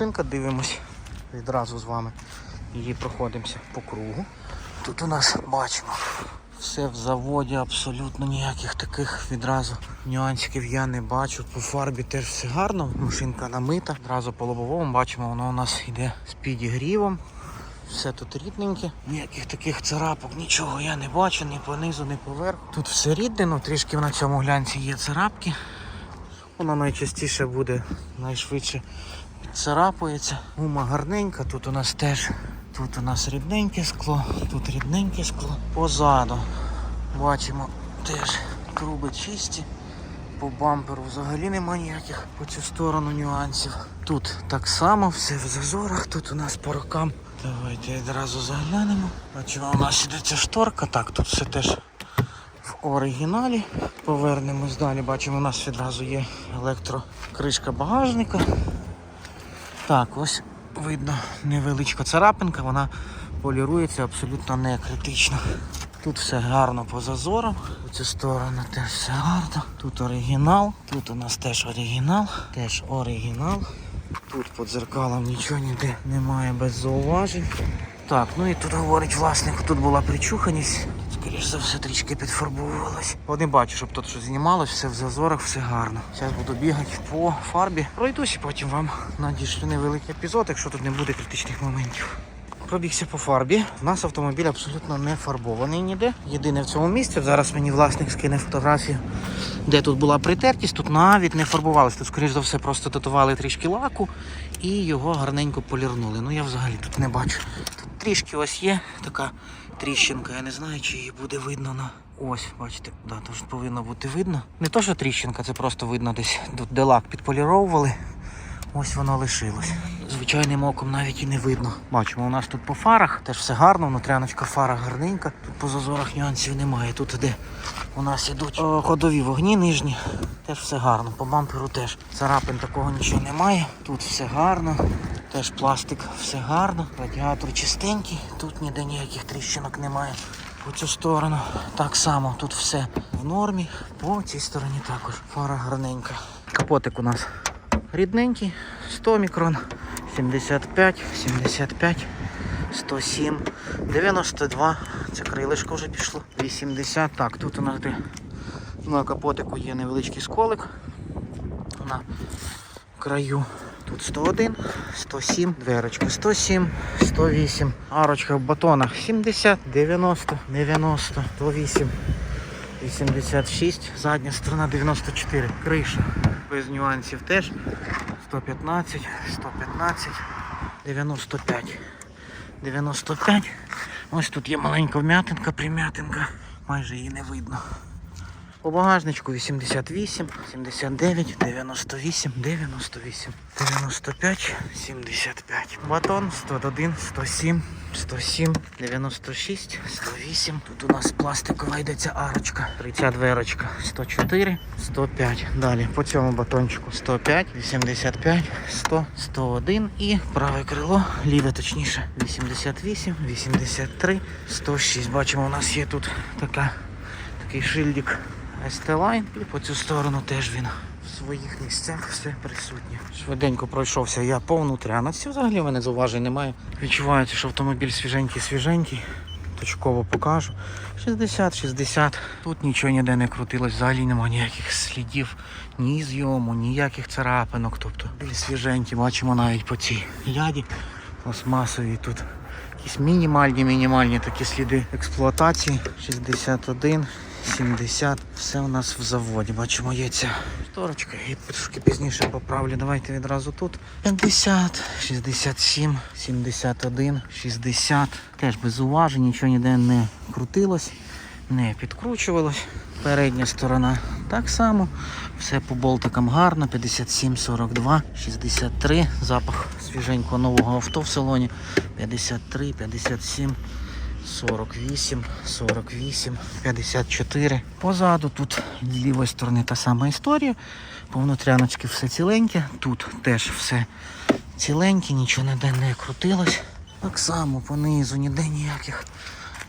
машинка, дивимось відразу з вами. Її проходимося по кругу. Тут у нас бачимо все в заводі, абсолютно ніяких таких відразу нюансиків я не бачу. По фарбі теж все гарно, машинка намита. Одразу по лобовому бачимо, воно у нас йде з підігрівом. Все тут рідненьке, ніяких таких царапок, нічого я не бачу, ні по низу, ні поверху. Тут все рідне, ну трішки на цьому глянці є царапки. Воно найчастіше буде, найшвидше царапається. Гума гарненька, тут у нас теж тут у нас рідненьке скло, тут рідненьке скло. Позаду бачимо теж труби чисті. По бамперу взагалі нема ніяких по цю сторону нюансів. Тут так само, все в зазорах, тут у нас по рокам. Давайте відразу заглянемо. Бачимо, у нас іде ця шторка, так, тут все теж в оригіналі. Повернемось далі. Бачимо, у нас відразу є електрокришка багажника. Так, ось видно невеличка царапинка, вона полірується абсолютно не критично. Тут все гарно по зазорам. У цю сторону теж все гарно. Тут оригінал, тут у нас теж оригінал, теж оригінал. Тут по дзеркалам нічого ніде немає без зауважень. Так, ну і тут говорить власник, тут була причуханість. Скоріш за все трішки підфарбовувалась. Не бачу, щоб тут щось знімалось, все в зазорах, все гарно. Зараз буду бігати по фарбі. Пройдусь і потім вам надішлю невеликий епізод, якщо тут не буде критичних моментів. Пробігся по фарбі. У нас автомобіль абсолютно не фарбований ніде. Єдине в цьому місці. Зараз мені власник скине фотографію, де тут була притертість, тут навіть не фарбувалось. Тут, скоріш за все, просто додавали трішки лаку і його гарненько полірнули. Ну я взагалі тут не бачу. Тут трішки ось є така тріщинка. Я не знаю, чи її буде видно на. Ось, бачите, да, тут повинно бути видно. Не то, що тріщинка, це просто видно десь де лак підполіровували. Ось воно лишилось. Звичайним оком навіть і не видно. Бачимо, у нас тут по фарах теж все гарно, внутряночка фара гарненька. Тут по зазорах нюансів немає. Тут де у нас ідуть о, ходові вогні нижні. Теж все гарно. По бамперу теж царапин такого нічого немає. Тут все гарно. Теж пластик все гарно. Радіатор чистенький. Тут ніде ніяких тріщинок немає. По цю сторону так само тут все в нормі. По цій стороні також фара гарненька. Капотик у нас рідненький, 100 мікрон, 75, 75, 107, 92, це крилишко вже пішло, 80. Так, тут у нас де на капотику є невеличкий сколик на краю. Тут 101, 107, дверочка 107, 108, арочка в батонах 70, 90, 90, 108, 86, задня сторона 94, криша. Без нюансів теж. 115, 115, 95, 95. Ось тут є маленька вм'ятинка, прим'ятинка, майже її не видно. По багажничку 88, 79, 98, 98, 95, 75. Батон 101, 107, 107, 96, 108. Тут у нас пластикова йдеться арочка. 30 дверочка 104, 105. Далі по цьому батончику 105, 85, 100, 101 і праве крило, ліве точніше 88, 83, 106. Бачимо, у нас є тут така, такий шильдик ST-Line. І по цю сторону теж він в своїх місцях все присутнє. Швиденько пройшовся я по внутряності. Взагалі в мене зауважень немає. Відчувається, що автомобіль свіженький-свіженький. Точково покажу. 60-60. Тут нічого ніде не крутилось, взагалі немає ніяких слідів, ні зйому, ніяких царапинок. Тобто біль свіженький, бачимо навіть по цій ляді пластмасовій тут. Якісь мінімальні, мінімальні такі сліди експлуатації. 61, 70. Все у нас в заводі. Бачимо, є ця шторочка. І трошки пізніше поправлю. Давайте відразу тут. 50, 67, 71, 60. Теж без уважень, нічого ніде не крутилось, не підкручувалось. Передня сторона так само. Все по болтикам гарно. 57, 42, 63. Запах свіженького нового авто в салоні. 53, 57. 48, 48, 54. Позаду тут з лівої сторони та сама історія. По внутряночці все ціленьке. Тут теж все ціленьке, нічого ніде не крутилось. Так само понизу ніде ніяких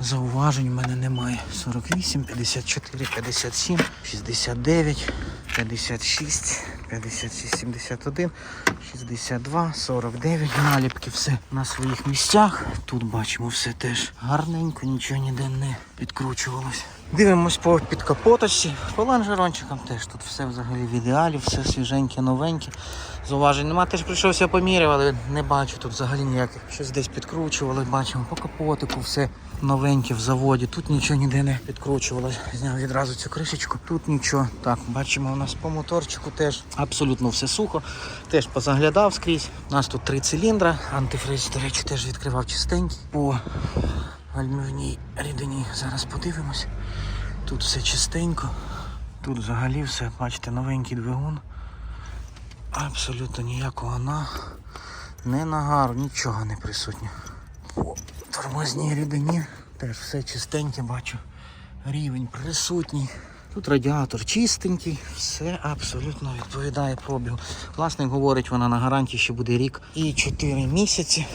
зауважень в мене немає. 48, 54, 57, 69, 56, 56, 71, 62, 49. Наліпки все на своїх місцях. Тут бачимо все теж гарненько, нічого ніде не підкручувалось. Дивимось по підкапоточці, по лонжерончикам теж тут все взагалі в ідеалі, все свіженьке, новеньке. Зауважень нема, теж прийшовся поміряв, але не бачу тут взагалі ніяких. Щось десь підкручували, бачимо по капотику, все новеньке в заводі. Тут нічого ніде не підкручувалось. Зняв відразу цю кришечку. Тут нічого. Так, бачимо, у нас по моторчику теж абсолютно все сухо. Теж позаглядав скрізь. У нас тут три циліндра. Антифриз, до речі, теж відкривав чистенький. По гальмівній рідині зараз подивимось. Тут все чистенько. Тут взагалі все, бачите, новенький двигун. Абсолютно ніякого на, не нагару, нічого не присутнє. Тормозній рідині теж все чистеньке бачу. Рівень присутній. Тут радіатор чистенький, все абсолютно відповідає пробігу. Власник говорить, вона на гарантії ще буде рік і 4 місяці.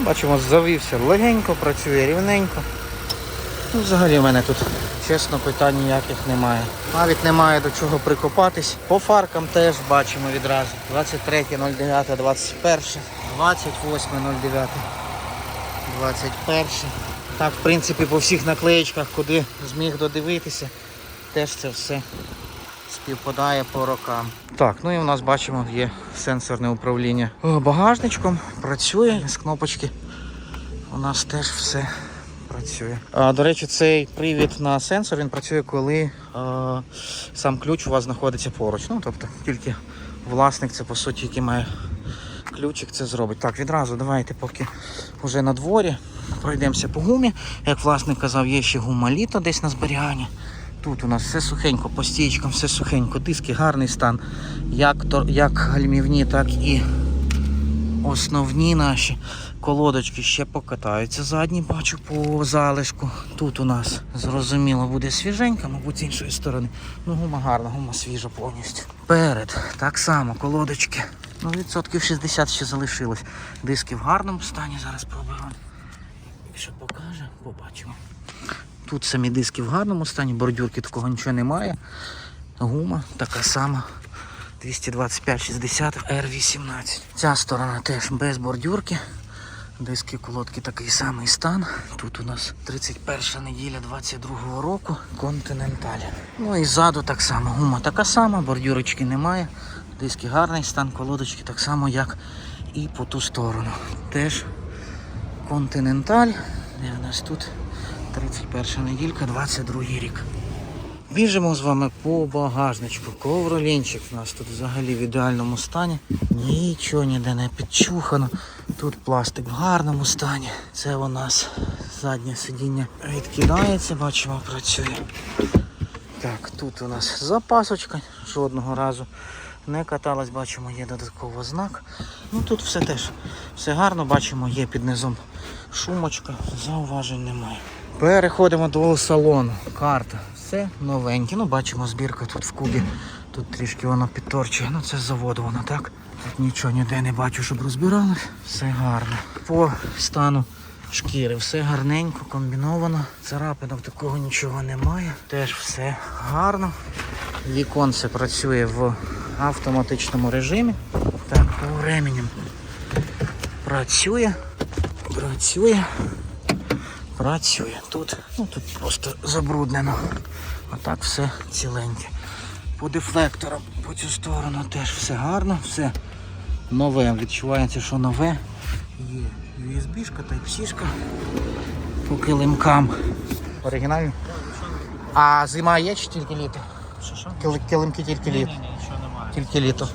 Бачимо, завівся легенько, працює рівненько. Ну, взагалі в мене тут, чесно, питань ніяких немає. Навіть немає до чого прикопатись. По фаркам теж бачимо відразу. 23.09, 21, 28.09, 21. Так, в принципі, по всіх наклеєчках, куди зміг додивитися, теж це все співпадає по рокам. Так, ну і у нас бачимо, є сенсорне управління багажничком. Працює з кнопочки. У нас теж все працює. А, до речі, цей привід на сенсор він працює, коли а, сам ключ у вас знаходиться поруч. Ну, тобто тільки власник це по суті, який має ключик, це зробить. Так, відразу давайте, поки вже на дворі, пройдемося по гумі. Як власник казав, є ще гума літо десь на зберігання. Тут у нас все сухенько, по стічкам все сухенько, диски гарний стан. Як, як гальмівні, так і основні наші колодочки ще покатаються. Задні бачу по залишку. Тут у нас зрозуміло буде свіженька, мабуть, з іншої сторони. Ну, гума гарна, гума свіжа повністю. Перед так само колодочки. Ну, відсотків 60 ще залишилось. Диски в гарному стані. Зараз пробуємо. Якщо покаже, побачимо. Тут самі диски в гарному стані, бордюрки такого нічого немає. Гума така сама. 225-60 R18. Ця сторона теж без бордюрки. Диски колодки такий самий стан. Тут у нас 31 неділя 22 року. Континенталь. Ну і ззаду так само. Гума така сама, бордюрочки немає. Диски гарний стан, колодочки так само, як і по ту сторону. Теж Континенталь. Де у нас тут 31 неділька, 22 рік. Біжимо з вами по багажничку. Ковролінчик у нас тут взагалі в ідеальному стані. Нічого ніде не підчухано. Тут пластик в гарному стані. Це у нас заднє сидіння відкидається, бачимо, працює. Так, тут у нас запасочка. Жодного разу не каталась, бачимо, є додатково знак. Ну тут все теж все гарно, бачимо, є під низом шумочка, зауважень немає. Переходимо до салону. Карта. Все новеньке. Ну, бачимо, збірка тут в кубі. Тут трішки воно підторчує. Ну це з заводу воно так. Тут нічого ніде не бачу, щоб розбиралось. Все гарно. По стану шкіри все гарненько, комбіновано. Царапинок такого нічого немає. Теж все гарно. Віконце працює в автоматичному режимі. Так, по ременям працює. Працює. Працює. Тут, ну тут просто забруднено. А так все ціленьке. По дефлекторам по цю сторону теж все гарно, все нове. Відчувається, що нове. Є USB-шка, Type-C-шка по килимкам. Оригінальні. А зима є чи тільки літо? Кили- Килимки тільки літо. Ні, ні. Тільки літо.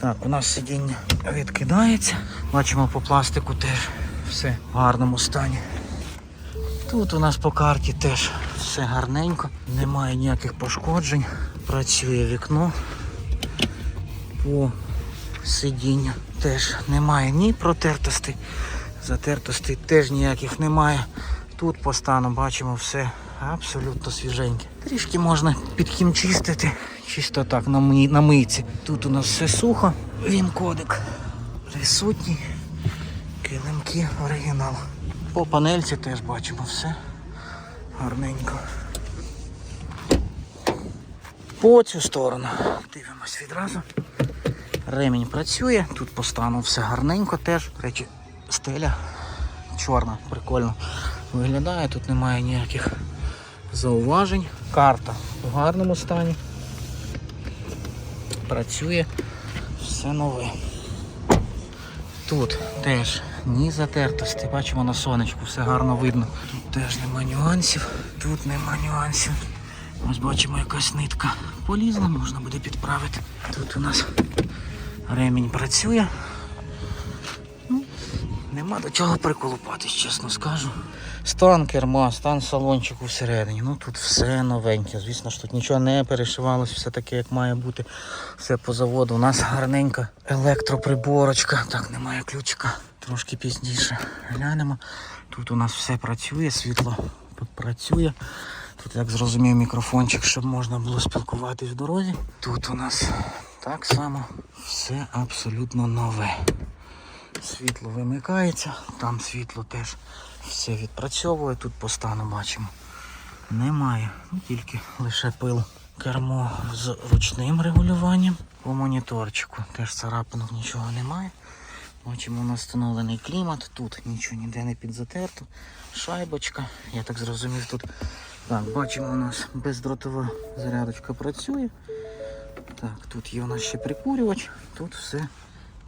Так, у нас сидіння відкидається. Бачимо по пластику теж все в гарному стані. Тут у нас по карті теж все гарненько, немає ніяких пошкоджень. Працює вікно. По сидінню теж немає ні протертостей, затертостей теж ніяких немає. Тут по стану бачимо все абсолютно свіженьке. Трішки можна підхімчистити, чисто так на, ми, на мийці. Тут у нас все сухо, він кодик присутній. Килимки оригінал. По панельці теж бачимо все гарненько. По цю сторону. Дивимось відразу. Ремінь працює, тут по стану все гарненько теж. До речі, стеля чорна, прикольно виглядає, тут немає ніяких зауважень. Карта в гарному стані. Працює все нове. Тут теж ні затертості, бачимо на сонечку, все гарно видно. Тут теж нема нюансів, тут нема нюансів. Ось бачимо якась нитка полізла, можна буде підправити. Тут у нас ремінь працює. Ну, нема до чого приколупатись, чесно скажу. Стан керма, стан салончику всередині. Ну тут все новеньке. Звісно ж тут нічого не перешивалось, все таке, як має бути. Все по заводу. У нас гарненька електроприборочка. Так, немає ключика. Трошки пізніше глянемо. Тут у нас все працює, світло працює. Тут, як зрозумів, мікрофончик, щоб можна було спілкуватись в дорозі. Тут у нас так само все абсолютно нове. Світло вимикається, там світло теж все відпрацьовує. Тут по стану бачимо. Немає, ну, тільки лише пил. Кермо з ручним регулюванням. По моніторчику теж царапинок нічого немає. Бачимо, у нас встановлений клімат, тут нічого ніде не підзатерто. Шайбочка, я так зрозумів, тут так, бачимо, у нас бездротова зарядочка працює. Так, тут є у нас ще прикурювач, тут все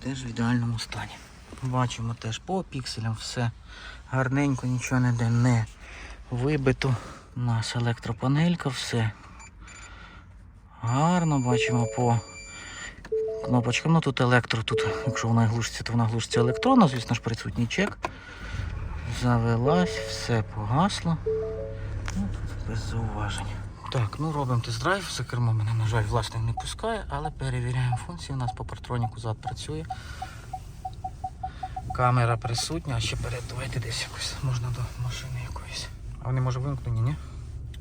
теж в ідеальному стані. Бачимо теж по пікселям все гарненько, нічого ніде не вибито. У нас електропанелька, все гарно бачимо по кнопочкам. Ну тут електро, тут, якщо вона глушиться, то вона глушиться електронно, звісно ж присутній чек. Завелась, все погасло. Ну, без зауважень. Так, ну робимо тест-драйв. За кермо мене, на жаль, власник не пускає, але перевіряємо функції. У нас по партроніку зад працює. Камера присутня, а ще перед давайте десь якось можна до машини якоїсь. А вони може вимкнені, ні?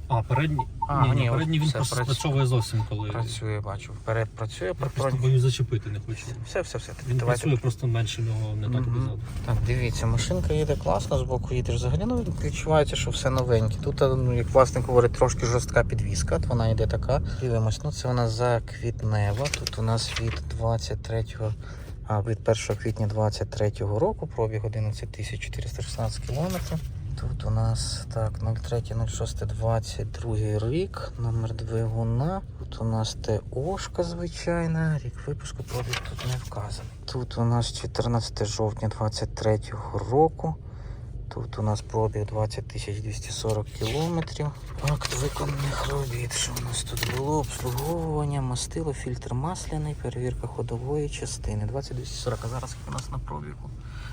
А, передній. А, ні, ні, ні, передній він все, просто працює. спрацьовує зовсім, коли. Працює, бачу. Вперед працює Я просто боюсь зачепити не хочу. Все, все, все. Він давайте. працює просто менше в нього не так Мгм. позаду. Так, дивіться, машинка їде класно, збоку їдеш взагалі, ну відчувається, що все новеньке. Тут, ну, як власник говорить, трошки жорстка підвіска, от вона йде така. Дивимось, ну це у нас заквітнева. Тут у нас від 23 а, від 1 квітня 23 року, пробіг 11 416 кілометрів. Тут у нас так, 03.06.22 рік, номер двигуна. Тут у нас ТОшка звичайна, рік випуску пробіг тут не вказаний. Тут у нас 14 жовтня 23 року. Тут у нас пробіг 20 240 кілометрів. Акт виконаних робіт. Що у нас тут було? Обслуговування, мастило, фільтр масляний, перевірка ходової частини. 20 240. А зараз у нас на пробігу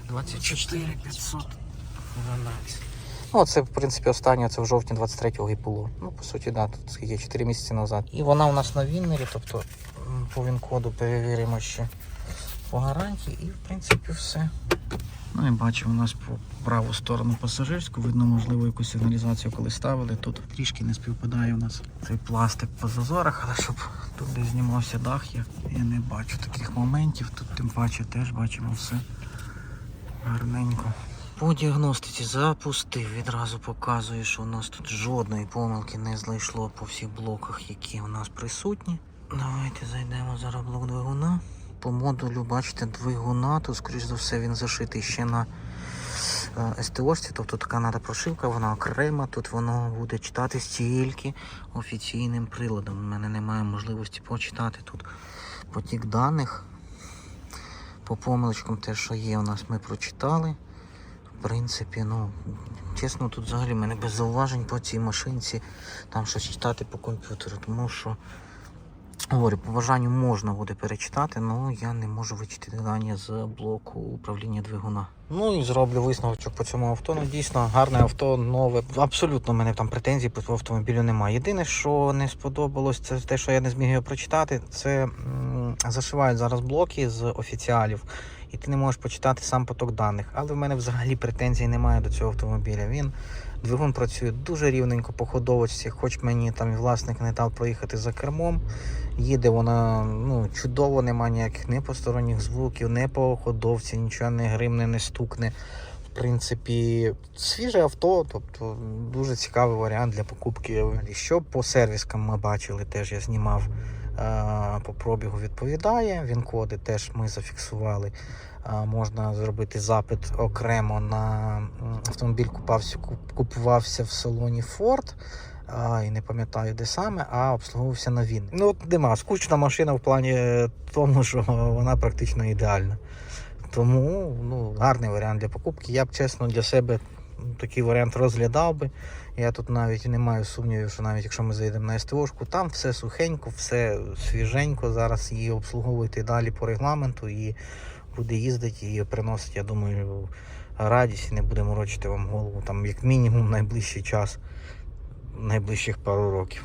24 512. Ну, це, в принципі, останнє, це в жовтні 23-го і було. Ну, по суті, да, тут скільки 4 місяці назад. І вона у нас на Віннері, тобто по він-коду перевіримо ще по гарантії і, в принципі, все. Ну і бачимо, у нас по праву сторону пасажирську, видно, можливо, якусь сигналізацію, коли ставили. Тут трішки не співпадає у нас цей пластик по зазорах, але щоб тут де знімався дах, я, я не бачу таких моментів. Тут тим паче теж бачимо все гарненько. По діагностиці запустив, відразу показує, що у нас тут жодної помилки не знайшло по всіх блоках, які у нас присутні. Давайте зайдемо зараз блок двигуна. По модулю, бачите, двигуна, тут, скоріш за все, він зашитий ще на е, СТОшці, тобто така треба прошивка, вона окрема, тут воно буде читатись тільки офіційним приладом. У мене немає можливості почитати тут потік даних. По помилочкам те, що є, у нас ми прочитали. Принципі, ну, чесно, тут взагалі мене без зауважень по цій машинці там щось читати по комп'ютеру, тому що говорю, по бажанню можна буде перечитати, але я не можу вичити дані з блоку управління двигуна. Ну і зроблю висновочок по цьому авто. Ну дійсно гарне авто, нове. Абсолютно в мене там претензій по автомобілю немає. Єдине, що не сподобалось, це те, що я не зміг його прочитати. Це м, зашивають зараз блоки з офіціалів, і ти не можеш почитати сам поток даних. Але в мене взагалі претензій немає до цього автомобіля. Він двигун працює дуже рівненько по ходовочці, хоч мені там і власник не дав проїхати за кермом. Їде вона ну, чудово, нема ніяких не посторонніх звуків, не по ходовці, нічого не гримне, не стукне. В принципі, свіже авто, тобто дуже цікавий варіант для покупки. Що по сервіскам ми бачили, теж я знімав по пробігу відповідає. Він коди теж ми зафіксували. Е, Можна зробити запит окремо на автомобіль, купався, купувався в салоні Ford. А, і не пам'ятаю де саме, а обслуговувався на він. Ну от нема. Скучна машина в плані тому, що вона практично ідеальна. Тому ну, гарний варіант для покупки. Я б чесно для себе такий варіант розглядав би. Я тут навіть не маю сумнівів, що навіть якщо ми зайдемо на СТОшку, там все сухенько, все свіженько. Зараз її обслуговують і далі по регламенту і буде їздити і приносить, я думаю, радість і не буде морочити вам голову там як мінімум найближчий час, найближчих пару років.